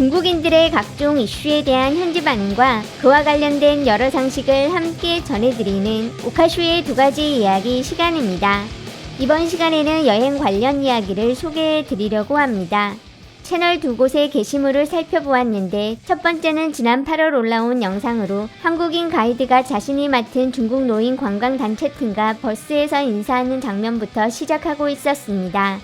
중국인들의 각종 이슈에 대한 현지 반응과 그와 관련된 여러 상식을 함께 전해드리는 오카슈의 두 가지 이야기 시간입니다. 이번 시간에는 여행 관련 이야기를 소개해 드리려고 합니다. 채널 두 곳의 게시물을 살펴보았는데 첫 번째는 지난 8월 올라온 영상으로 한국인 가이드가 자신이 맡은 중국 노인 관광 단체 팀과 버스에서 인사하는 장면부터 시작하고 있었습니다.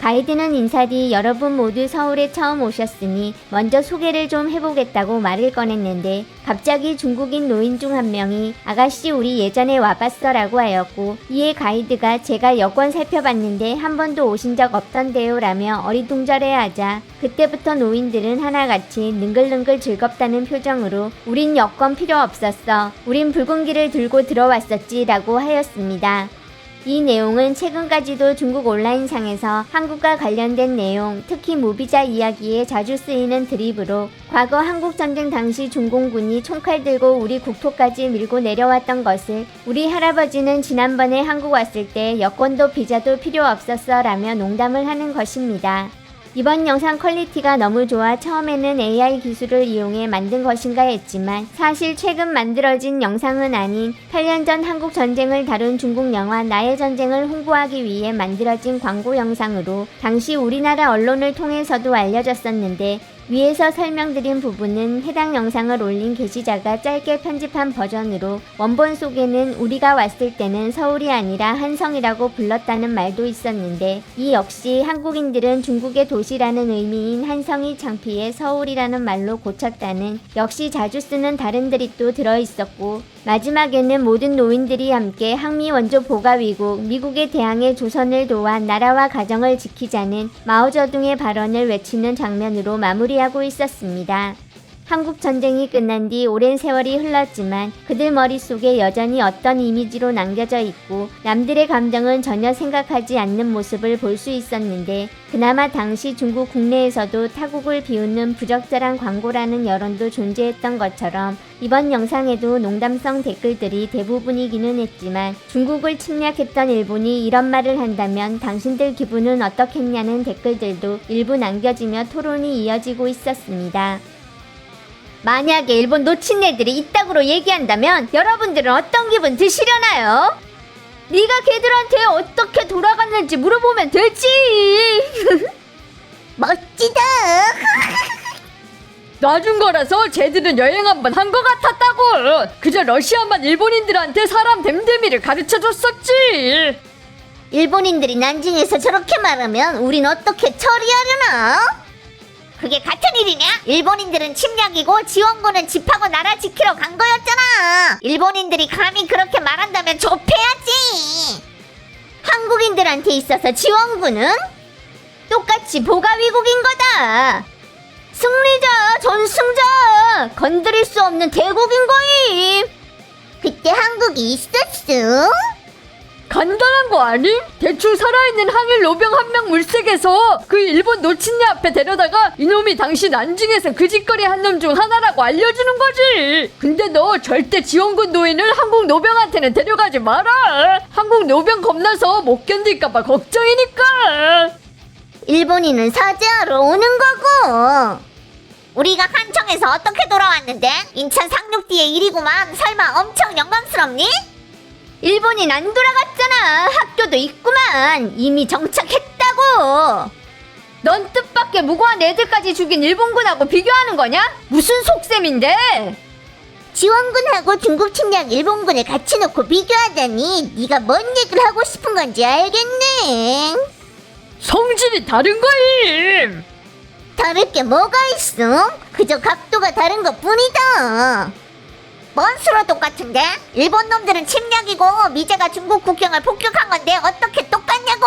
가이드는 인사 뒤 여러분 모두 서울에 처음 오셨으니 먼저 소개를 좀 해보겠다고 말을 꺼냈는데 갑자기 중국인 노인 중 한 명이 아가씨 우리 예전에 와봤어 라고 하였고 이에 가이드가 제가 여권 살펴봤는데 한 번도 오신 적 없던데요 라며 어리둥절해 하자 그때부터 노인들은 하나같이 능글능글 즐겁다는 표정으로 우린 여권 필요 없었어 우린 붉은 기를 들고 들어왔었지 라고 하였습니다. 이 내용은 최근까지도 중국 온라인상에서 한국과 관련된 내용, 특히 무비자 이야기에 자주 쓰이는 드립으로 과거 한국전쟁 당시 중공군이 총칼 들고 우리 국토까지 밀고 내려왔던 것을 우리 할아버지는 지난번에 한국 왔을 때 여권도 비자도 필요 없었어 라며 농담을 하는 것입니다. 이번 영상 퀄리티가 너무 좋아 처음에는 AI 기술을 이용해 만든 것인가 했지만 사실 최근 만들어진 영상은 아닌 8년 전 한국 전쟁을 다룬 중국 영화 나의 전쟁을 홍보하기 위해 만들어진 광고 영상으로 당시 우리나라 언론을 통해서도 알려졌었는데 위에서 설명드린 부분은 해당 영상을 올린 게시자가 짧게 편집한 버전으로 원본 속에는 우리가 왔을 때는 서울이 아니라 한성이라고 불렀다는 말도 있었는데 이 역시 한국인들은 중국의 도시라는 의미인 한성이 창피해 서울이라는 말로 고쳤다는 역시 자주 쓰는 다른 드립도 들어있었고 마지막에는 모든 노인들이 함께 항미 원조 보가위국 미국에 대항해 조선을 도와 나라와 가정을 지키자는 마오쩌둥의 발언을 외치는 장면으로 마무리 하고 있었습니다. 한국 전쟁이 끝난 뒤 오랜 세월이 흘렀지만 그들 머릿속에 여전히 어떤 이미지로 남겨져 있고 남들의 감정은 전혀 생각하지 않는 모습을 볼 수 있었는데 그나마 당시 중국 국내에서도 타국을 비웃는 부적절한 광고라는 여론도 존재했던 것처럼 이번 영상에도 농담성 댓글들이 대부분이기는 했지만 중국을 침략했던 일본이 이런 말을 한다면 당신들 기분은 어떻겠냐는 댓글들도 일부 남겨지며 토론이 이어지고 있었습니다. 만약에 일본 놓친 애들이 이따구로 얘기한다면 여러분들은 어떤 기분 드시려나요? 네가 걔들한테 어떻게 돌아갔는지 물어보면 되지. 멋지다. 놔준 거라서 쟤들은 여행 한 번한거 같았다고. 그저 러시아만 일본인들한테 사람 됨됨이를 가르쳐 줬었지. 일본인들이 난징에서 저렇게 말하면 우린 어떻게 처리하려나? 그게 같은 일이냐? 일본인들은 침략이고 지원군은 집하고 나라 지키러 간 거였잖아. 일본인들이 감히 그렇게 말한다면 좁혀야지. 한국인들한테 있어서 지원군은 똑같이 보가위국인 거다. 승리자, 전승자, 건드릴 수 없는 대국인 거임. 그때 한국이 있었어? 간단한 거 아니? 대충 살아있는 항일 노병 한 명 물색해서 그 일본 노친네 앞에 데려다가 이놈이 당시 난징에서 그 짓거리 한 놈 중 하나라고 알려주는 거지. 근데 너 절대 지원군 노인을 한국 노병한테는 데려가지 마라. 한국 노병 겁나서 못 견딜까봐 걱정이니까. 일본인은 사죄하러 오는 거고. 우리가 한청에서 어떻게 돌아왔는데? 인천 상륙뒤의 일이구만. 설마 엄청 영광스럽니? 일본인 안 돌아갔잖아. 학교도 있구만. 이미 정착했다고. 넌 뜻밖의 무고한 애들까지 죽인 일본군하고 비교하는 거냐? 무슨 속셈인데? 지원군하고 중국 침략 일본군을 같이 놓고 비교하다니 네가 뭔 얘기를 하고 싶은 건지 알겠네. 성질이 다른 거임. 다를 게 뭐가 있어? 그저 각도가 다른 것 뿐이다. 뭔 수로 똑같은데? 일본 놈들은 침략이고 미제가 중국 국경을 폭격한 건데 어떻게 똑같냐고!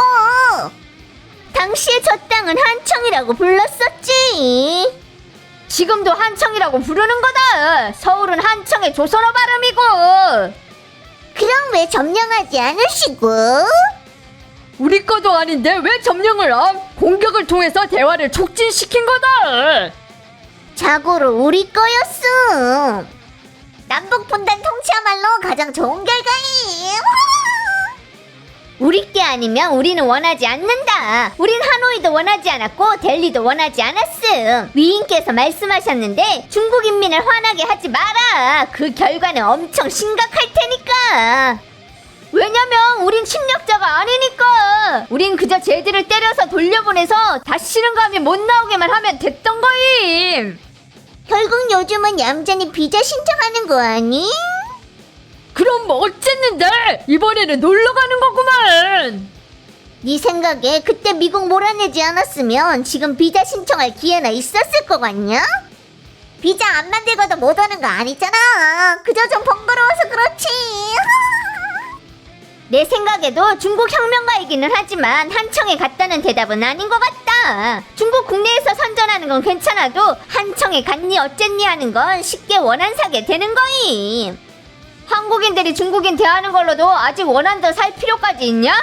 당시에 저 땅은 한청이라고 불렀었지. 지금도 한청이라고 부르는 거다. 서울은 한청의 조선어 발음이고. 그럼 왜 점령하지 않으시고? 우리 거도 아닌데 왜 점령을 함? 공격을 통해서 대화를 촉진시킨 거다. 자고로 우리 거였어. 남북 분단 통치야말로 가장 좋은 결과임. 우리 게 아니면 우리는 원하지 않는다. 우린 하노이도 원하지 않았고 델리도 원하지 않았음. 위인께서 말씀하셨는데 중국 인민을 화나게 하지 마라. 그 결과는 엄청 심각할 테니까. 왜냐면 우린 침략자가 아니니까. 우린 그저 쟤들을 때려서 돌려보내서 다시는 감이 못 나오게만 하면 됐던 거임. 결국 요즘은 얌전히 비자 신청하는 거 아니? 그럼 뭐 어쨌는데 이번에는 놀러 가는 거구만. 네 생각에 그때 미국 몰아내지 않았으면 지금 비자 신청할 기회나 있었을 것 같냐? 비자 안 만들고도 못 오는 거 아니잖아. 그저 좀 번거로워서 그렇지. 내 생각에도 중국 혁명가이기는 하지만 한청에 갔다는 대답은 아닌 것 같다. 중국 국내에서 선전하는 건 괜찮아도 한청에 갔니 어쨌니 하는 건 쉽게 원한 사게 되는 거임. 한국인들이 중국인 대하는 걸로도 아직 원한도 살 필요까지 있냐?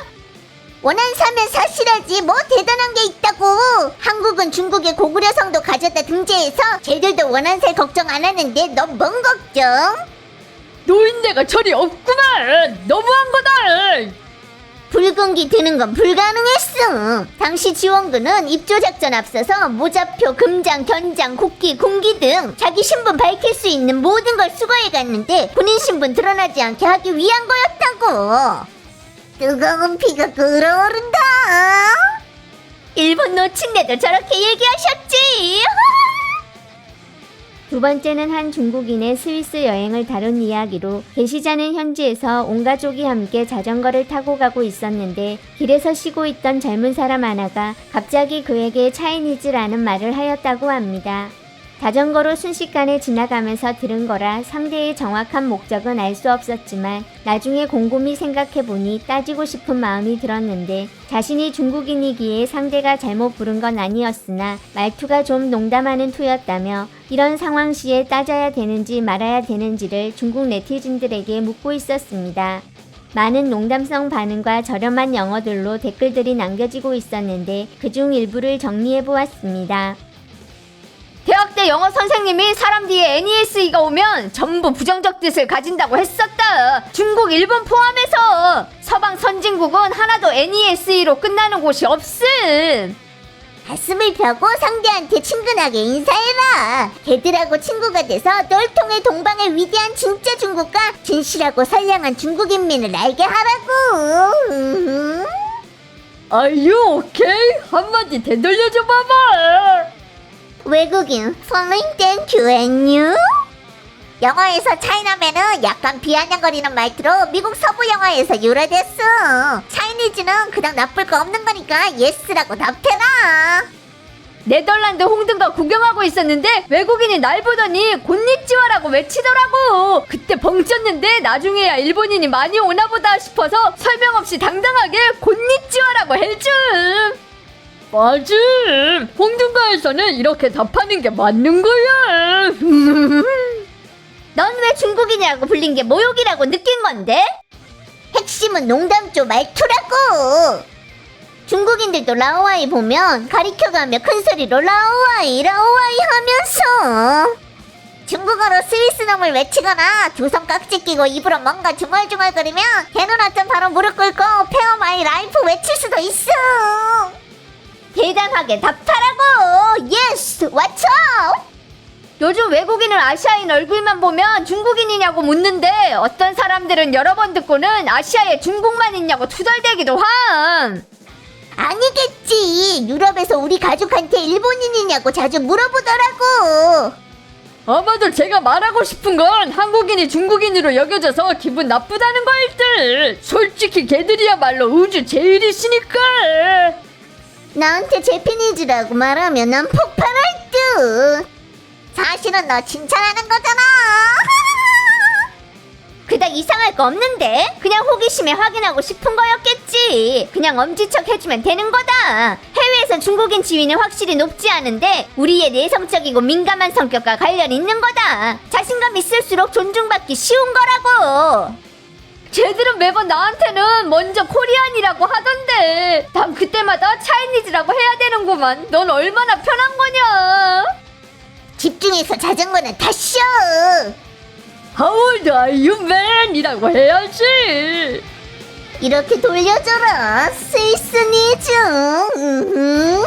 원한 사면 사실하지 뭐 대단한 게 있다고 한국은 중국의 고구려 성도 가져다 등재해서 쟤들도 원한살 걱정 안 하는데 넌 뭔 걱정? 노인네가 철이 없구만. 너무한 거다. 붉은기 드는 건 불가능했어. 당시 지원군은 입조 작전 앞서서 모자표, 금장, 견장, 국기, 공기 등 자기 신분 밝힐 수 있는 모든 걸 수거해 갔는데 본인 신분 드러나지 않게 하기 위한 거였다고. 뜨거운 피가 끓어오른다. 일본 노친네도 저렇게 얘기하셨지 두 번째는 한 중국인의 스위스 여행을 다룬 이야기로 게시자는 현지에서 온 가족이 함께 자전거를 타고 가고 있었는데 길에서 쉬고 있던 젊은 사람 하나가 갑자기 그에게 차이니즈라는 말을 하였다고 합니다. 자전거로 순식간에 지나가면서 들은 거라 상대의 정확한 목적은 알 수 없었지만 나중에 곰곰이 생각해보니 따지고 싶은 마음이 들었는데 자신이 중국인이기에 상대가 잘못 부른 건 아니었으나 말투가 좀 농담하는 투였다며 이런 상황 시에 따져야 되는지 말아야 되는지를 중국 네티즌들에게 묻고 있었습니다. 많은 농담성 반응과 저렴한 영어들로 댓글들이 남겨지고 있었는데 그중 일부를 정리해 보았습니다. 때 영어 선생님이 사람 뒤에 NESE가 오면 전부 부정적 뜻을 가진다고 했었다. 중국, 일본 포함해서 서방 선진국은 하나도 NESE로 끝나는 곳이 없음. 가슴을 펴고 상대한테 친근하게 인사해라. 걔들하고 친구가 돼서 널 통해 동방의 위대한 진짜 중국과 진실하고 선량한 중국 인민을 알게 하라고. 음흠. 아유 오케이 한마디 되돌려줘 봐봐. 외국인 you and you? 영어에서 차이나맨은 약간 비아냥거리는 말투로 미국 서부 영화에서 유래됐어. 차이니즈는 그냥 나쁠 거 없는 거니까 예스라고 답해라. 네덜란드 홍등가 구경하고 있었는데 외국인이 날 보더니 곤니찌와라고 외치더라고. 그때 벙쪘는데 나중에야 일본인이 많이 오나 보다 싶어서 설명 없이 당당하게 곤니찌와라고 해줌. 맞음. 홍등가에서는 이렇게 답하는 게 맞는 거야. 넌 왜 중국인이라고 불린 게 모욕이라고 느낀 건데? 핵심은 농담 쪽 말투라고. 중국인들도 라오아이 보면 가리켜가며 큰 소리로 라오아이 라오아이 하면서 중국어로 스위스놈을 외치거나 두손 깍지 끼고 입으로 뭔가 중얼중얼거리면 개누나쯤 바로 무릎 꿇고 페어 마이 라이프 외칠 수도 있어. 대담하게 답하라고. 예스, 왓츠 요즘 외국인은 아시아인 얼굴만 보면 중국인이냐고 묻는데 어떤 사람들은 여러 번 듣고는 아시아에 중국만 있냐고 투덜대기도 함. 아니겠지. 유럽에서 우리 가족한테 일본인이냐고 자주 물어보더라고. 아마도 제가 말하고 싶은 건 한국인이 중국인으로 여겨져서 기분 나쁘다는 거일 듯. 솔직히 걔들이야말로 우주 제일이시니까. 나한테 제피니즈라고 말하면 난 폭발할 듯. 사실은 너 칭찬하는 거잖아. 그닥 이상할 거 없는데? 그냥 호기심에 확인하고 싶은 거였겠지. 그냥 엄지척 해주면 되는 거다. 해외에선 중국인 지위는 확실히 높지 않은데 우리의 내성적이고 민감한 성격과 관련 있는 거다. 자신감 있을수록 존중받기 쉬운 거라고 쟤들은 매번 나한테는 먼저 코리안이라고 하던데 난 그때마다 차이니즈라고 해야 되는구만 넌 얼마나 편한 거냐 집중해서 자전거는 타쇼 How old are you man? 이라고 해야지 이렇게 돌려줘라. 세이스니 중.